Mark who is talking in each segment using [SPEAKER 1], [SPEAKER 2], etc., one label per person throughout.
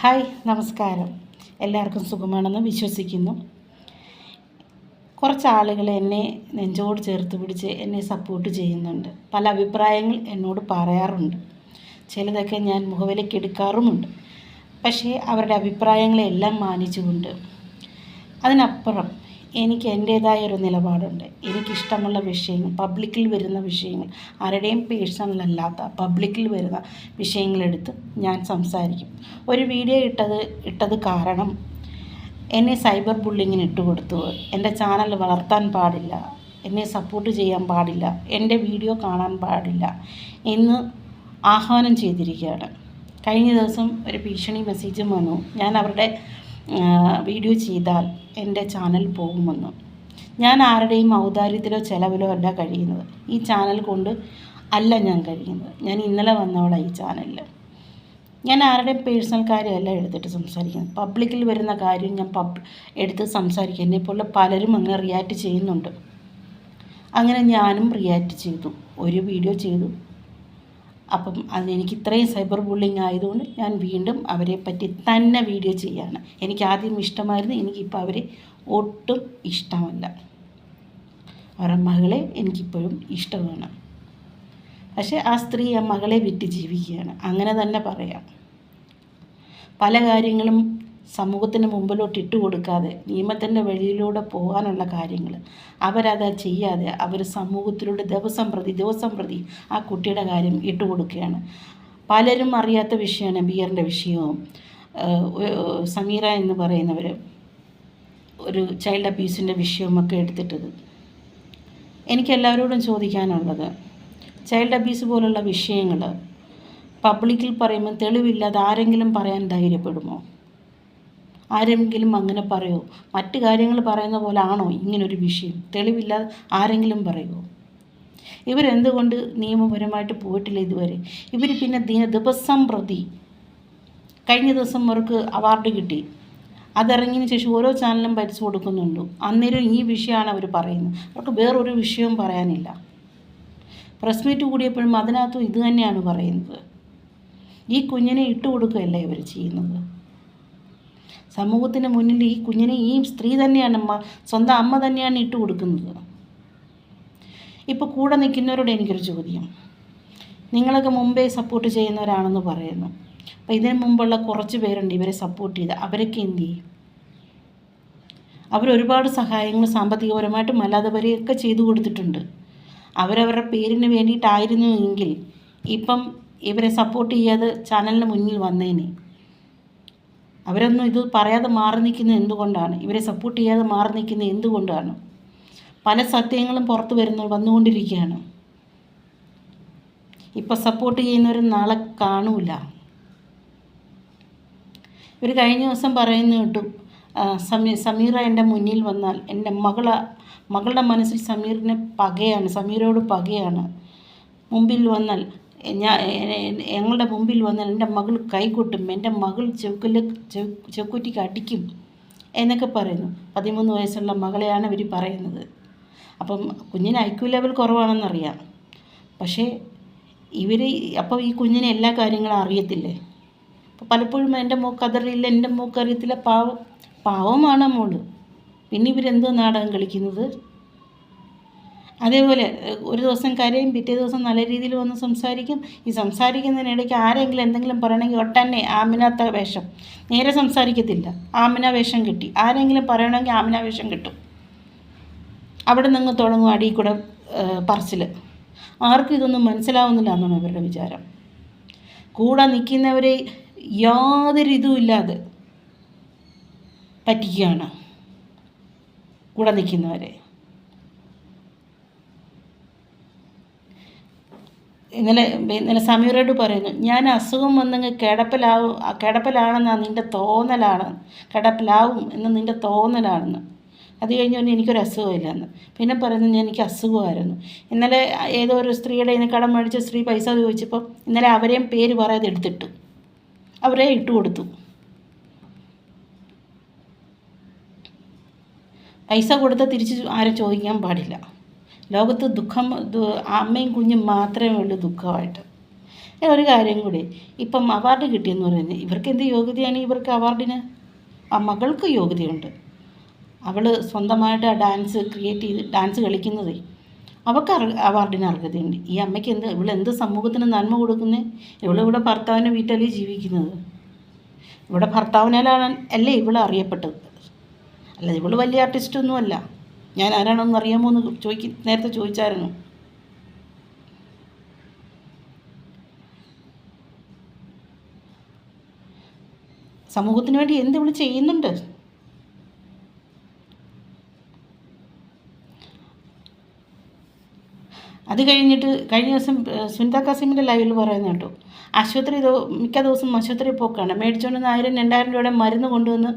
[SPEAKER 1] Hi നമസ്കാരം. എല്ലാവർക്കും സുഖമാണെന്ന് വിശ്വസിക്കുന്നു. കുറച്ച് ആളുകൾ എന്നെ നെഞ്ചോട് ചേർത്ത് പിടിച്ച് എന്നെ സപ്പോർട്ട് ചെയ്യുന്നുണ്ട്. പല അഭിപ്രായങ്ങൾ എന്നോട് പറയാറുണ്ട്. ചിലതൊക്കെ ഞാൻ മുഖവിലേക്ക് എടുക്കാറുമുണ്ട്. പക്ഷേ അവരുടെ അഭിപ്രായങ്ങളെല്ലാം മാനിച്ചുകൊണ്ട്. അതിനപ്പുറം എനിക്ക് എന്റേതായ ഒരു നിലപാടുണ്ട്. എനിക്കിഷ്ടമുള്ള വിഷയങ്ങൾ പബ്ലിക്കിൽ വരുന്ന വിഷയങ്ങൾ ആരുടെയും പേഴ്സണൽ അല്ലാത്ത പബ്ലിക്കിൽ വരുന്ന വിഷയങ്ങളെടുത്ത് ഞാൻ സംസാരിക്കും. ഒരു വീഡിയോ ഇട്ടത് ഇട്ടത് കാരണം എന്നെ സൈബർ ബുള്ളിങ്ങിന് ഇട്ടുകൊടുത്തു എന്റെ ചാനൽ വളർത്താൻ പാടില്ല. എന്നെ സപ്പോർട്ട് ചെയ്യാൻ പാടില്ല. എന്റെ വീഡിയോ കാണാൻ പാടില്ല എന്ന് ആഹ്വാനം ചെയ്തിരിക്കുകയാണ്. കഴിഞ്ഞ ദിവസം ഒരു ഭീഷണി മെസ്സേജും വന്നു. ഞാൻ അവരുടെ വീഡിയോ ചെയ്താൽ എന്റെ ചാനൽ പോകുമെന്ന്. ഞാൻ ആരുടെയും ഔദാര്യത്തിലോ ചിലവിലോ അല്ല കഴിയുന്നത്. ഈ ചാനൽ കൊണ്ട് അല്ല ഞാൻ കഴിയുന്നത്. ഞാൻ ഇന്നലെ വന്നവളാണ് ഈ ചാനലിൽ ഞാൻ ആരുടെയും പേഴ്സണൽ കാര്യമല്ല എടുത്തിട്ട് സംസാരിക്കുന്നത്. പബ്ലിക്കിൽ വരുന്ന കാര്യം ഞാൻ പബ് എടുത്ത് സംസാരിക്കും. എന്നെപ്പോലുള്ള പലരും അങ്ങനെ റിയാക്ട് ചെയ്യുന്നുണ്ട്. അങ്ങനെ ഞാനും റിയാക്ട് ചെയ്തു. ഒരു വീഡിയോ ചെയ്തു. അപ്പം അതിന് എനിക്ക് ഇത്രയും സൈബർ ബുള്ളിങ് ആയതുകൊണ്ട് ഞാൻ വീണ്ടും അവരെ പറ്റി തന്നെ വീഡിയോ ചെയ്യാണ്. എനിക്ക് ആദ്യം ഇഷ്ടമായിരുന്നു. എനിക്കിപ്പോൾ അവരെ ഒട്ടും ഇഷ്ടമല്ല. അവരുടെ മകളെ എനിക്കിപ്പോഴും ഇഷ്ടമാണ്. പക്ഷേ ആ സ്ത്രീ ആ മകളെ വിറ്റ് ജീവിക്കുകയാണ്. അങ്ങനെ തന്നെ പറയാം. പല കാര്യങ്ങളും സമൂഹത്തിന് മുമ്പിലോട്ട് ഇട്ട് കൊടുക്കാതെ നിയമത്തിന്റെ വഴിയിലൂടെ പോകാനുള്ള കാര്യങ്ങൾ. അവരത് ചെയ്യാതെ അവർ സമൂഹത്തിലൂടെ ദിവസം പ്രതി ദിവസം പ്രതി ആ കുട്ടിയുടെ കാര്യം ഇട്ട് കൊടുക്കുകയാണ്. പലരും അറിയാത്ത വിഷയമാണ് ബിയറിന്റെ വിഷയവും സമീറ എന്ന് പറയുന്നവർ ഒരു ചൈൽഡ് അബ്യൂസിന്റെ വിഷയവുമൊക്കെ എടുത്തിട്ടത്. എനിക്ക് എല്ലാവരോടും ചോദിക്കാനുള്ളത് ചൈൽഡ് അബ്യൂസ് പോലുള്ള വിഷയങ്ങൾ പബ്ലിക്കിൽ പറയുമ്പോൾ തെളിവില്ലാതെ ആരെങ്കിലും പറയാൻ ധൈര്യപ്പെടുമോ? ആരെങ്കിലും അങ്ങനെ പറയുമോ മറ്റു കാര്യങ്ങൾ പറയുന്ന പോലെ ആണോ ഇങ്ങനൊരു വിഷയം? തെളിവില്ലാതെ ആരെങ്കിലും പറയുമോ ഇവരെന്തുകൊണ്ട് നിയമപരമായിട്ട് പോയിട്ടില്ല ഇതുവരെ? ഇവർ പിന്നെ ദിന ദിവസം പ്രതി കഴിഞ്ഞ ദിവസം അവർക്ക് അവാർഡ് കിട്ടി. അതിറങ്ങിയതിന് ശേഷം ഓരോ ചാനലും പരിച്ചു കൊടുക്കുന്നുണ്ട്. അന്നേരം ഈ വിഷയമാണ് അവർ പറയുന്നത്. അവർക്ക് വേറൊരു വിഷയവും പറയാനില്ല. പ്രസ് മീറ്റ് കൂടിയപ്പോഴും അതിനകത്തും ഇത് തന്നെയാണ് പറയുന്നത്. ഈ കുഞ്ഞിനെ ഇട്ടുകൊടുക്കുകയല്ല ഇവർ ചെയ്യുന്നത്? സമൂഹത്തിന് മുന്നിൽ ഈ കുഞ്ഞിനെ ഈ സ്ത്രീ തന്നെയാണ് അമ്മ സ്വന്തം അമ്മ തന്നെയാണ് ഇട്ട് കൊടുക്കുന്നത്. ഇപ്പോൾ കൂടെ നിൽക്കുന്നവരോട് എനിക്കൊരു ചോദ്യം. നിങ്ങളൊക്കെ മുമ്പേ സപ്പോർട്ട് ചെയ്യുന്നവരാണെന്ന് പറയുന്നു. അപ്പോൾ ഇതിന് മുമ്പുള്ള കുറച്ച് പേരുണ്ട് ഇവരെ സപ്പോർട്ട് ചെയ്ത്. അവരൊക്കെ എന്ത് ചെയ്യും? അവരൊരുപാട് സഹായങ്ങൾ സാമ്പത്തികപരമായിട്ടും അല്ലാത്തവരെയൊക്കെ ചെയ്തു കൊടുത്തിട്ടുണ്ട്. അവരവരുടെ പേരിന് വേണ്ടിയിട്ടായിരുന്നു എങ്കിൽ ഇപ്പം ഇവരെ സപ്പോർട്ട് ചെയ്യാതെ ചാനലിന് മുന്നിൽ വന്നേനെ. അവരൊന്നും ഇത് പറയാതെ മാറി നിൽക്കുന്നത് എന്തുകൊണ്ടാണ്? ഇവരെ സപ്പോർട്ട് ചെയ്യാതെ മാറി നിൽക്കുന്നത് എന്തുകൊണ്ടാണ്? പല സത്യങ്ങളും പുറത്തു വരുന്നു വന്നുകൊണ്ടിരിക്കുകയാണ്. ഇപ്പം സപ്പോർട്ട് ചെയ്യുന്നവർ നാളെ കാണൂല. ഇവർ കഴിഞ്ഞ ദിവസം പറയുന്ന കേട്ടു സമീ സമീറ എന്റെ മുന്നിൽ വന്നാൽ എന്റെ മകള മകളുടെ മനസ്സിൽ സമീറിനെ പകയാണ് സമീറോട് പകയാണ്. മുമ്പിൽ വന്നാൽ ഞാൻ ഞങ്ങളുടെ മുമ്പിൽ വന്നാൽ എന്റെ മകൾ കൈകൊട്ടും എന്റെ മകൾ ചെവുക്കിൽ ചെക്കുറ്റിക്ക് അടിക്കും എന്നൊക്കെ പറയുന്നു. പതിമൂന്ന് വയസ്സുള്ള മകളെയാണ് ഇവർ പറയുന്നത്. അപ്പം കുഞ്ഞിന് ഐക്യു ലെവൽ കുറവാണെന്നറിയാം. പക്ഷേ ഇവർ അപ്പോൾ ഈ കുഞ്ഞിന് എല്ലാ കാര്യങ്ങളും അറിയത്തില്ലേ? അപ്പോൾ പലപ്പോഴും എന്റെ മോക്ക് അതറിയില്ല എന്റെ മോക്ക് അറിയത്തില്ല. പാവം പാവമാണ് മോൾ. പിന്നെ ഇവരെന്തോ നാടകം കളിക്കുന്നത്? അതേപോലെ ഒരു ദിവസം കരയും പിറ്റേ ദിവസം നല്ല രീതിയിൽ വന്ന് സംസാരിക്കും. ഈ സംസാരിക്കുന്നതിനിടയ്ക്ക് ആരെങ്കിലും എന്തെങ്കിലും പറയണമെങ്കിൽ ഒട്ടന്നെ ആമിനാത്ത വേഷം. നേരെ സംസാരിക്കത്തില്ല. ആമിന വേഷം കിട്ടി. ആരെങ്കിലും പറയണമെങ്കിൽ ആമിന വേഷം കിട്ടും. അവിടെ നിന്ന് തുടങ്ങും അടിയിൽ കൂടെ പറച്ചിൽ ആർക്കും ഇതൊന്നും മനസ്സിലാവുന്നില്ല എന്നാണ് അവരുടെ വിചാരം. കൂടെ നിൽക്കുന്നവരെ യാതൊരു ഇതുമില്ലാതെ പറ്റിക്കുകയാണ് കൂടെ നിൽക്കുന്നവരെ. ഇന്നലെ ഇന്നലെ സമീറോട് പറയുന്നു ഞാൻ അസുഖം വന്നെങ്കിൽ കിടപ്പിലാവും കിടപ്പിലാണെന്നാണ് നിന്റെ തോന്നലാണ് കിടപ്പിലാവും എന്ന് നിന്റെ തോന്നലാണെന്ന്. അത് കഴിഞ്ഞ് പറഞ്ഞാൽ എനിക്കൊരു അസുഖമില്ലെന്ന്. പിന്നെ പറയുന്നു ഞാൻ എനിക്ക് അസുഖമായിരുന്നു. ഇന്നലെ ഏതോ ഒരു സ്ത്രീയുടെ ഇന്ന് കടം മേടിച്ച സ്ത്രീ പൈസ ചോദിച്ചപ്പോൾ ഇന്നലെ അവരെയും പേര് പറയാതെ എടുത്തിട്ടു. അവരെ ഇട്ട് കൊടുത്തു. പൈസ കൊടുത്താൽ തിരിച്ച് ആരും ചോദിക്കാൻ പാടില്ല. ലോകത്ത് ദുഃഖം അമ്മയും കുഞ്ഞും മാത്രമേ ഉള്ളൂ ദുഃഖമായിട്ട്. ഒരു കാര്യം കൂടി. ഇപ്പം അവാർഡ് കിട്ടിയെന്ന് പറയുന്നത് ഇവർക്ക് എന്ത് യോഗ്യതയാണ് ഇവർക്ക് അവാർഡിന് ആ മകൾക്ക് യോഗ്യതയുണ്ട്. അവൾ സ്വന്തമായിട്ട് ആ ഡാൻസ് ക്രിയേറ്റ് ചെയ്ത് ഡാൻസ് കളിക്കുന്നതേ. അവൾക്ക് അവാർഡിന് അർഹതയുണ്ട്. ഈ അമ്മയ്ക്ക് എന്ത് ഇവൾ എന്ത് സമൂഹത്തിന് നന്മ കൊടുക്കുന്നേ? ഇവളിവിടെ ഭർത്താവിന്റെ വീട്ടിലേ ജീവിക്കുന്നത്? ഇവിടെ ഭർത്താവിനാലാണ് അല്ലേ ഇവൾ അറിയപ്പെട്ടത്? അല്ല ഇവൾ വലിയ ആർട്ടിസ്റ്റൊന്നും അല്ല ഞാൻ ആരാണെന്ന് അറിയാമോ എന്ന് ചോദിക്ക നേരത്തെ ചോദിച്ചായിരുന്നു. സമൂഹത്തിന് വേണ്ടി എന്ത് ഇവിടെ ചെയ്യുന്നുണ്ട്? അത് കഴിഞ്ഞിട്ട് കഴിഞ്ഞ ദിവസം സുനിത കാസിമിന്റെ ലൈവിൽ പറയുന്ന കേട്ടോ. ആശുപത്രി മിക്ക ദിവസം ആശുപത്രി പോക്കാണ്. മേടിച്ചുകൊണ്ട് വന്ന് ആയിരം രണ്ടായിരം രൂപയുടെ മരുന്ന് കൊണ്ടുവന്ന്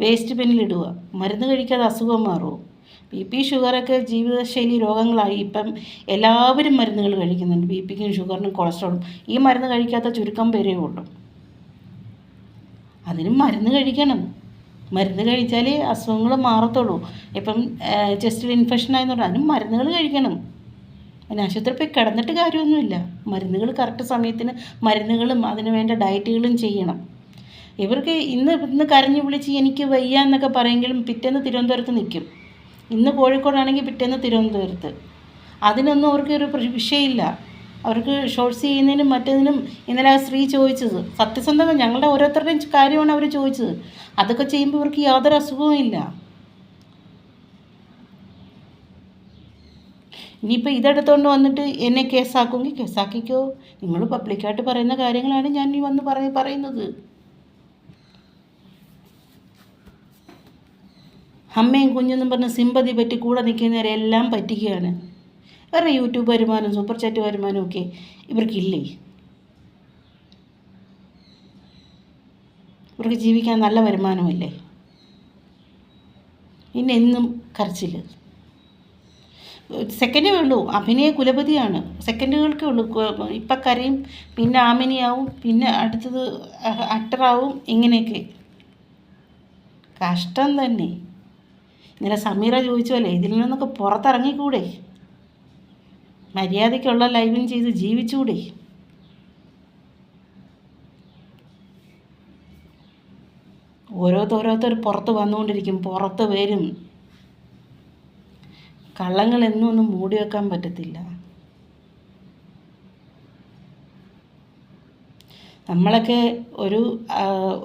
[SPEAKER 1] വേസ്റ്റ് ബിന്നിലിടുക മരുന്ന് കഴിക്കാതെ അസുഖം മാറുമോ ബി പി ഷുഗറൊക്കെ ജീവിതശൈലി രോഗങ്ങളായി ഇപ്പം എല്ലാവരും മരുന്നുകൾ കഴിക്കുന്നുണ്ട്. ബി പിക്കും ഷുഗറിനും കൊളസ്ട്രോളും. ഈ മരുന്ന് കഴിക്കാത്ത ചുരുക്കം പേരേ ഉള്ളൂ. അതിനും മരുന്ന് കഴിക്കണം. മരുന്ന് കഴിച്ചാലേ അസുഖങ്ങൾ മാറത്തുള്ളൂ. ഇപ്പം ചെസ്റ്റിൽ ഇൻഫെക്ഷൻ ആയതുകൊണ്ട് അതിനും മരുന്നുകൾ കഴിക്കണം. അതിന് ആശുപത്രി പോയി കിടന്നിട്ട് കാര്യമൊന്നുമില്ല. മരുന്നുകൾ കറക്റ്റ് സമയത്തിന് മരുന്നുകളും അതിന് വേണ്ട ഡയറ്റുകളും ചെയ്യണം. ഇവർക്ക് ഇന്ന് ഇന്ന് കരഞ്ഞു വിളിച്ച് എനിക്ക് വയ്യ എന്നൊക്കെ പറയുമെങ്കിലും പിറ്റേന്ന് തിരുവനന്തപുരത്ത് നിൽക്കും. ഇന്ന് കോഴിക്കോടാണെങ്കിൽ പിറ്റേന്ന് തിരുവനന്തപുരത്ത്. അതിനൊന്നും അവർക്ക് ഒരു വിഷയമില്ല. അവർക്ക് ഷോർട്സ് ചെയ്യുന്നതിനും മറ്റേതിനും ഇന്നലെ ആ സ്ത്രീ ചോദിച്ചത്. സത്യസന്ധത ഞങ്ങളുടെ ഓരോരുത്തരുടെയും കാര്യമാണ് അവർ ചോദിച്ചത്. അതൊക്കെ ചെയ്യുമ്പോൾ ഇവർക്ക് യാതൊരു അസുഖവും ഇല്ല. ഇനിയിപ്പോൾ ഇതെടുത്തുകൊണ്ട് വന്നിട്ട് എന്നെ കേസാക്കുമെങ്കിൽ കേസാക്കിക്കോ. നിങ്ങൾ പബ്ലിക്കായിട്ട് പറയുന്ന കാര്യങ്ങളാണ് ഞാൻ ഈ വന്ന് പറയ പറയുന്നത്. അമ്മയും കുഞ്ഞെന്നും പറഞ്ഞ് സിമ്പതി പറ്റി കൂടെ നിൽക്കുന്നവരെ എല്ലാം പറ്റിക്കുകയാണ്. വേറെ യൂട്യൂബ് വരുമാനം സൂപ്പർ ചാറ്റ് വരുമാനം ഒക്കെ ഇവർക്കില്ലേ? ഇവർക്ക് ജീവിക്കാൻ നല്ല വരുമാനമല്ലേ? പിന്നെ എന്നും കരച്ചിൽ സെക്കൻഡേ ഉള്ളൂ. അഭിനയ കുലപതിയാണ്. സെക്കൻഡുകൾക്കേ ഉള്ളൂ. ഇപ്പം കരയും പിന്നെ ആമിനിയാവും പിന്നെ അടുത്തത് ആക്ടറാവും ഇങ്ങനെയൊക്കെ. കഷ്ടം തന്നെ. ഇന്നലെ സമീറ ചോദിച്ചല്ലേ ഇതിൽ നിന്നൊക്കെ പുറത്തിറങ്ങിക്കൂടെ? മര്യാദയ്ക്കുള്ള ലൈവും ചെയ്ത് ജീവിച്ചുകൂടെ ഓരോരുത്തരോരുത്തർ പുറത്ത് വന്നുകൊണ്ടിരിക്കും പുറത്ത് വരും. കള്ളങ്ങൾ എന്നും ഒന്നും മൂടി വെക്കാൻ പറ്റത്തില്ല. നമ്മളൊക്കെ ഒരു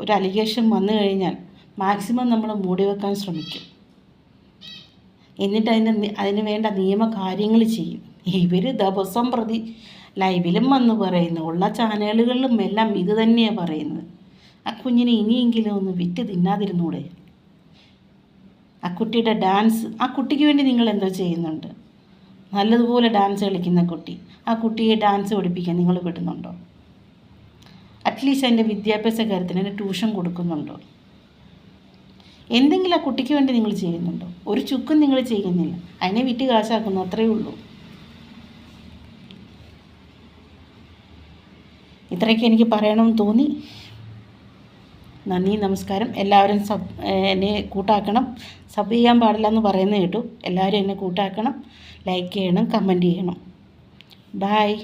[SPEAKER 1] ഒരു അലിഗേഷൻ വന്നു കഴിഞ്ഞാൽ മാക്സിമം നമ്മൾ മൂടി വെക്കാൻ ശ്രമിക്കും. എന്നിട്ട് അതിന് അതിന് വേണ്ട നിയമ കാര്യങ്ങൾ ചെയ്യും. ഇവർ ദിവസം പ്രതി ലൈവിലും വന്ന് പറയുന്നു. ഉള്ള ചാനലുകളിലും എല്ലാം ഇത് തന്നെയാണ് പറയുന്നത്. ആ കുഞ്ഞിനെ ഇനിയെങ്കിലും ഒന്ന് വിറ്റ് തിന്നാതിരുന്നൂടെ? ആ കുട്ടിയുടെ ഡാൻസ് ആ കുട്ടിക്ക് വേണ്ടി നിങ്ങൾ എന്തോ ചെയ്യുന്നുണ്ട്. നല്ലതുപോലെ ഡാൻസ് കളിക്കുന്ന കുട്ടി. ആ കുട്ടിയെ ഡാൻസ് പഠിപ്പിക്കാൻ നിങ്ങൾ വിടുന്നുണ്ടോ? അറ്റ്ലീസ്റ്റ് അതിന്റെ വിദ്യാഭ്യാസ കാര്യത്തിന് അതിന് ട്യൂഷൻ കൊടുക്കുന്നുണ്ടോ? എന്തെങ്കിലും ആ കുട്ടിക്ക് വേണ്ടി നിങ്ങൾ ചെയ്യുന്നുണ്ടോ? ഒരു ചുക്കും നിങ്ങൾ ചെയ്യുന്നില്ല. അതിനെ വിറ്റ് കാശാക്കുന്നു അത്രയേ ഉള്ളൂ. ഇത്രയൊക്കെ എനിക്ക് പറയണമെന്ന് തോന്നി. നന്ദി നമസ്കാരം. എല്ലാവരും സബ് എന്നെ കൂട്ടാക്കണം. സബ് ചെയ്യാൻ പാടില്ല എന്ന് പറയുന്നത് കേട്ടു. എല്ലാവരും എന്നെ കൂട്ടാക്കണം. ലൈക്ക് ചെയ്യണം കമന്റ് ചെയ്യണം. ബായ്